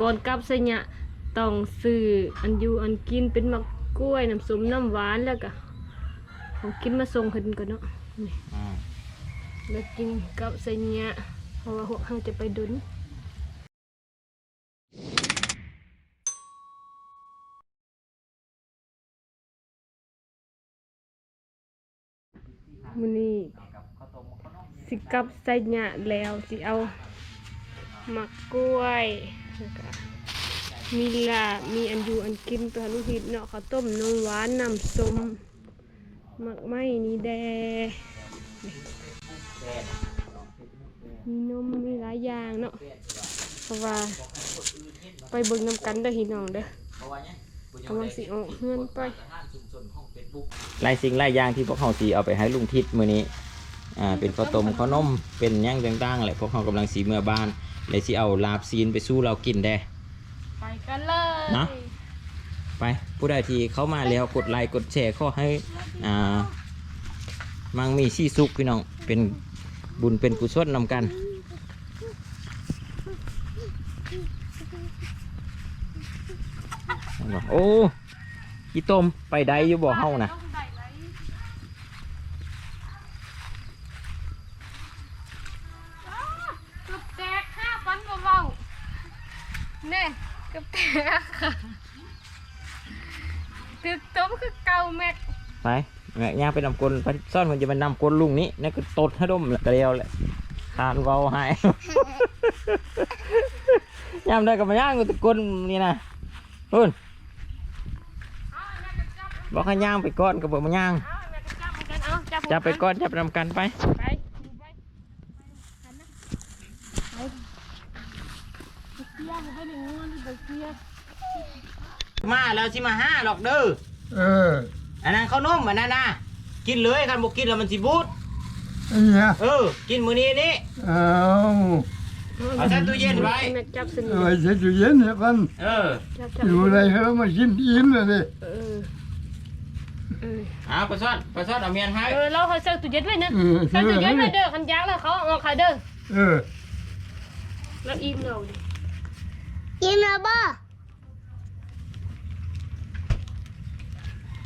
ก่อนกลับไสยะต้องซื้ออันอยู่อันกินเป็นมักกล้วยน้ำส้มน้ำหวานแล้วก็ของกินมาส่งเพิ่นก่อนเนาะนี่อ่าแล้วกินกับไสยะเพราะว่าพวกเฮาจะไปดุนมื้อนี้สิกลับใส่หยะแล้วสิเอาห มักกล้วยแล้วก็มีลาบมีอันอยูอันกินตัวลูกหิดเนาะข้าวต้มนมหวานน้ำส้มมักไม้นี่แดมีนมมีหลายอย่างเนาะเพราะว่า ไปเบิ่งน้ำกันเด้อพี่น้องเด้อกำลังสิออกเฮือนไปหลายสิ่งหลายอย่างที่พวกเขาสีเอาไปให้ลุงทิศมือนี้ อ่า เป็นข้าวต้มข้าวนม เป็นย่างต่างๆแหละพวกเขากำลังสีเมื่อบ้าน เลยสิเอาลาบซีนไปสู้เรากินได้ ไปกันเลยเนาะไปผู้ใดที่เข้ามาแล้วกดไลค์กดแชร์ขอให้อ่ามังมีซี่สุขพี่น้องเป็นบุญเป็นกุศลนำกัน โอ้กี่ต้มไปได้อยู่บ่เฮานะ ๆเนี่ยเกับแตกค่ะตึกต้มคือเก่าแม็กไปแม่ย่างไปนำกลไปซ่อนมันจะมานำกลลุงนี้นั่นก็ตดให้ดมแล้วก็เดียวแหละทานเบาให้ย่ามได้กับมาย่างกูตะกลนี่นะพุ่นบอกให้ย่างไปก่อนก็บอกมาย่างเอาแม่ก็จับเหมือนกันเอาจับจับไปก่อนจับนำกันไป ไปไปหันนะไปไปเสียบ่ไปหนึ่งงวนที่ไปเสีย มาแล้วสิมาห้าหรอกเด้อเอออันนั้นข้าวนมอันนั้นนะกินเลยคันบอกกินแล้วมันสิบูดไอ้เนี่ยเออ กินมื้อนี้นี่เอาเอาใส่ตู้เย็นไว้แม่จับสนิทเอาไว้ใส่ตู้เย็นเนี่ยมันเออจับจับอยู่อะไรเหรอมากินอิ่มเลยดิเออเออเอาไปซ่อนไปซ่อนเอาเมียนให้เออเราเขาใส่ตู้เย็นไว้นะเออใส่ตู้เย็นไว้เด้อคันยางแล้วเขาเอาออกค่ะเด้อเออแล้วอิ่มเราดิ กินแล้วบ่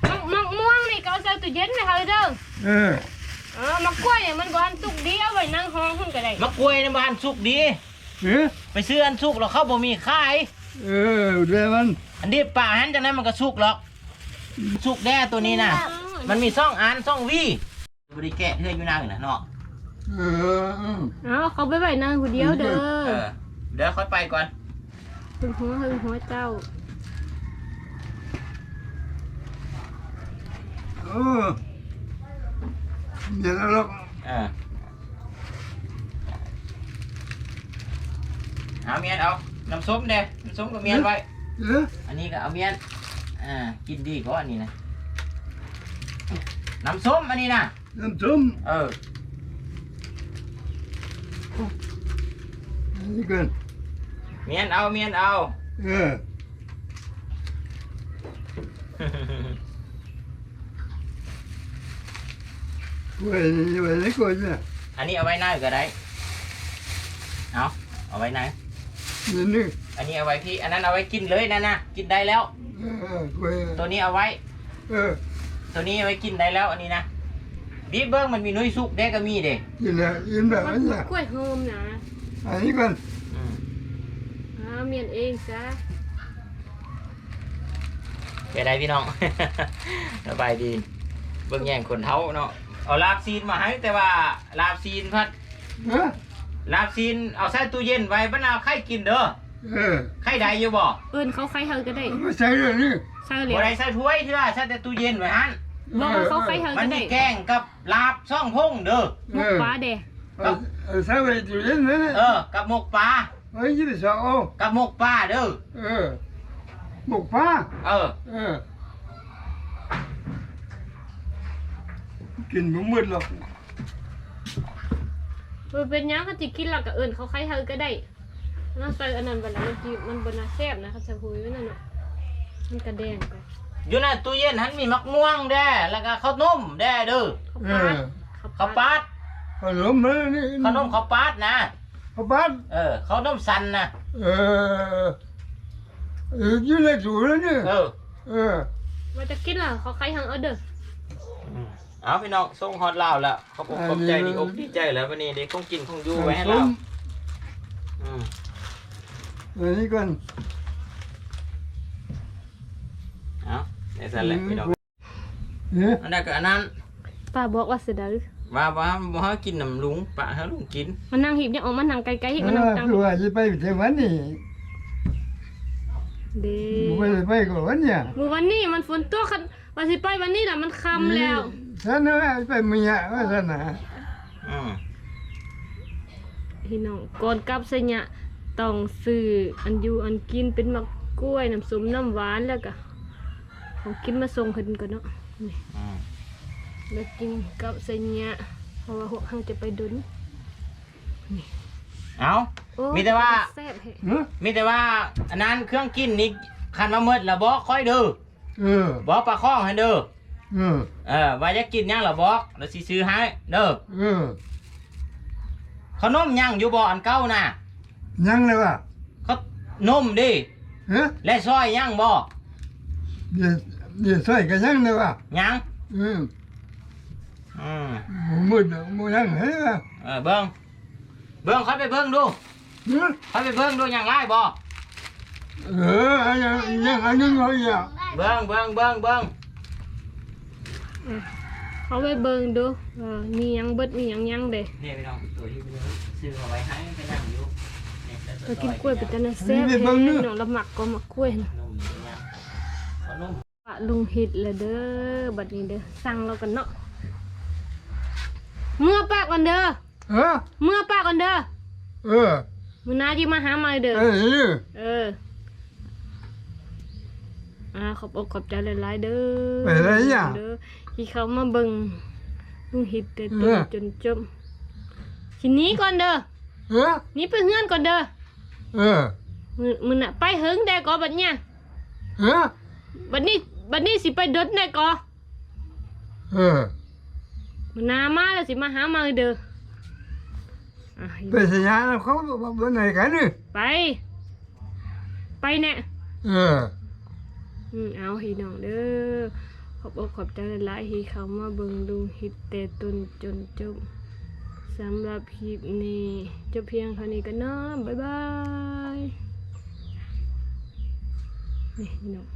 มังมังม่วงนี่ก็เอาใส่ตู้เย็นไว้ค่ะเด้อเออเออมะกล้วยเนี่ยมันบ่ทันสุกดีเอาไว้นั่งห้องหุ่นก็ได้มะกล้วยในบ้านสุกดี เออไปซื้ออันสุกแล้วเขาบ่มีขาย เออเดี๋ยวมันอันนี้ป่าหันจากนั้นมันก็สุกหรอก สุกแน่ตัวนี้นะมันมีซ่องอันซ่องวีบริแกะเทื่ออยู่นางอยู่นะเนาะเออ เออเอาเขาไปไว้นั่งผู้เดียวเด้เอออเดี๋ยวค่อยไปก่อน หึงหัวหึงหัวเจ้า เออเดี๋ยวเราเออเอาเมียนเอา น้ำส้มเด้น้ำส้มกับเมียนไว้ เอออันนี้ก็เอาเมียน อ่า กินดีกว่าอันนี้นะ น้ำส้มอันนี้นะ น้ำส้มเอออันนี้กัน เมียนเอาเมียนเอา เออไว้ไว้ไหนก่อนเนี่ยอันนี้เอาไว้หน้าก็ได้ เอาเอาไว้ไหน นี่นี่อันนี้เอาไว้พี่ อันนั้นเอาไว้กินเลยนะนะกินได้แล้ว เออไว้ตัวนี้เอาไว้ เออตัวนี้เอาไว้กินได้แล้วอันนี้นะบีบเบิ้งมันมีนุ้ยสุกเด็กก็มีเด็กกินแล้วกินแบบมันนี้มะกล้วยโฮมนะอันนี้กันอ่า เมียนเองซะไปได้พี่น้อง สบายดี เบิ้งแย่งคนเท้าเนาะ เอาลาบซีนมาให้แต่ว่าลาบซีนพัดเออลาบซีนเอาใส่ตู้เย็นไว้บ้านเอาไข่กินเด้อ เออไข่ใดอยู่บ่เอิ้นเขาใครเฮาก็ได้มาใส่เรื่องนี้ใช่เลยบ่ได้ใส่ถ้วยเถอะใส่แต่ตู้เย็นไว้ฮั่นบอกว่าเขาใครเฮามัก็นได้มีแกงกับลาบซ่องพงเด้อ หมกปลาเด้ เอาเอาใส่ไว้ตู้เย็นนั่นแหละเออ กับหมกปลา เอ้ยยี่สิบสองเอากับหมกปลาเด้อเออหมกปลาเออเออ กินบ่มืดหรอกมันเป็นหยังเขาสิกินแล้วก็เอิ้นเขาใครเฮาก็ได้น้ำใส่อันนั้นบัดนั้นมันสิมันบ่น่าแซ่บนะเขาใส่หุยไว้นั่นน่ะมันกระแดงไปอยู่ในตู้เย็นหันมีมะม่วงแด้แล้วก็ข้าวต้มแด้เด้อเขาเอปาอดข้าวปาดขนมนะนี่ข้าวนมข้าวปาดนะ ข้าวปั้นเออข้าวนมสันนะเออเอออยู่ในสูแล้วเนี่ยเออ เออ ว่าจะกินเหรอเขาใครหังเอาเด้อเอาพี่น้องส่งฮอตลาวแล้วขอบคุณขอบใจดีอกดีใจแล้ววันนี้เด็กคงกินคงอยู่ไว้ให้เราอืมอันนี้ก่อนเอาในสั่นแหละพี่น้องเนี่ยอันนั้นก็อันนั้นป้าบอกว่าเสยดาย ว่าว่าบ่ให้กินน้ำลุงปะให้ลุงกินมันนั่งหีบเนี่ยออกมานั่งไกลๆหีบเอมันนั่งอตังคือว่าจะไปเที่ยววันนี้เด้ไม่ได้ไปก่อนเนี่ยมื้อวันนี้มันฝนตกคันว่าสิไปวันนี้ล่ะมันค่ำแล้วฉันน่ะไปเมียว่าฉันนะอืมพี่น้องก่อนกลับสยะต้องซื้ออันอยู่อันกินเป็นมักกล้วยน้ำส้มน้ำหวานแล้วก็ของกินมาส่งเพิ่นก่อนเนาะนี่อืม แล้วกินกับสยะเพราะว่าพวกเราจะไปดุนเอาโอ้มีแต่ว่า แซ่บแฮะเออมีแต่ว่าอันนั้นเครื่องกินนี่คันมาเมิดแล้วบอกค่อยเด้อเออบอกปลาข้องให้เด้อเออเออว่าจะกินหยังล่ะบอกแล้วสิซื้อให้เด้อเออขนมหยังอยู่บ่อันเก่าน่ะยังเลยวะเขานมดิเออและซอยหยังบ่เดี๋ยวเดี๋ยวใส่กันยังเลยวะหยัง เออ อืมหมูมืดหมูยังเฮ้ยวะเออเบิ่งเบิ่งค่อยไปเบิ่งดูเออค่อยไปเบิ่งดูหยังไรบ่เอออันยังยังอันนึงเขาอย่าเบิ่งเบิ่งเบิ่งเบิ่งเขาไปเบิ่งดูเออมีหยังเบิดมีหยังยังเด้นี่พี่น้องตัวที่ซื้อเอาไว้ให้ไปนั่งอยู่นี่แต่เรากินกล้วยเป็นตาน่าแซ่บแฮะน้องละหมักก็หมักกล้วยน่ะนมเป็นหยังขนมว่าลุงเฮ็ดแล้วเด้อบัดนี้เด้อสั่งเรากันเนาะ เมื่อปากก่อนเด้อ เออ เมื่อปากก่อนเด้อเออ มื้อหน้าจิมาหาใหม่เด้อ เออเออ อ่าขอบอกขอบใจหลายๆเด้อไปไหนอะเด้อที่เขามาเบิ่งลุงเฮ็ดแต่ต้เอนอจนจบทีนี้ก่อนเด้อ เออหนี่ไปเฮือนก่อนเด้อ เออมื้อมื้อน่ะไปเฮิงได้ก่อบัดเนี้ยเออ บัดนี้บัดนี้สิไปดดได้ก่อเออ มื้อหน้ามาแล้วสิมาหาใหม่เด้ออะไปสัญญาเขาบอกว่าไหนกันเนี่ยไป ไปแน่ เออ อืมเอาพี่น้องเด้อขอบอกขอบใจหลายๆที่เขามาเบิ่งลุงเฮ็ดแต่ต้นจนจบสำหรับคลิปนี้จบเพียงเท่านี้กันเนาะบ๊ายบายนี่พี่น้อง